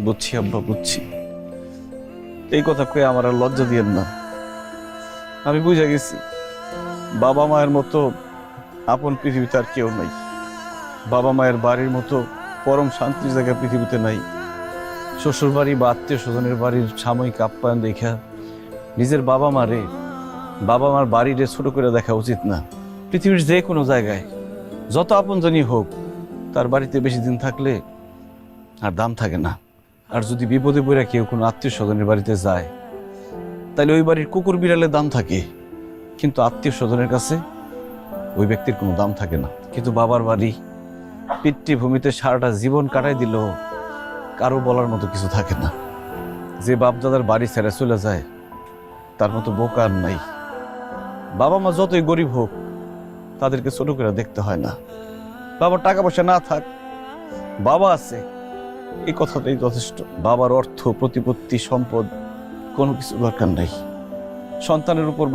বুঝছি, আব্বা, বুঝছি। এই কথা কয়ে আমার আর লজ্জা দিয়েন না। আমি বুঝে গেছি, বাবা মায়ের মতো আপন পৃথিবীতে আর কেউ নাই। বাবা মায়ের বাড়ির মতো পরম শান্তির জায়গা পৃথিবীতে নাই। শ্বশুর বাড়ি বা আত্মীয় স্বজনের বাড়ির সাময়িক আপ্যায়ন দেখা নিজের বাবা মারে বাবা মার বাড়িরে ছোট করে দেখা উচিত না। পৃথিবীর যে কোনো জায়গায় যত আপনজনই হোক, তার বাড়িতে বেশি দিন থাকলে আর দাম থাকে না। আর যদি বিপদে পড়ে কেউ কোনো আত্মীয় স্বজনের বাড়িতে যায়, তাহলে ওই বাড়ির কুকুর বিড়ালের দাম থাকে। কিন্তু আত্মীয় স্বজনের কাছে ওই ব্যক্তির কোনো দাম থাকে না। কিন্তু বাবার বাড়ি পিতৃভূমিতে সারাটা জীবন কাটাই দিল কারও বলার মতো কিছু থাকে না। যে বাপদাদার বাড়ি ছেড়ে চলে যায়, তার মতো বোকার নাই। বাবা মা যতই গরিব হোক, তাদেরকে ছোট করে দেখতে হয় না। বাবার টাকা পয়সা না থাক, বাবা আছে। এই কথাটাই যথেষ্ট। বাবার অর্থ প্রতিপত্তি সম্পদ কোনো কিছু দরকার নাই। সন্তানের উপর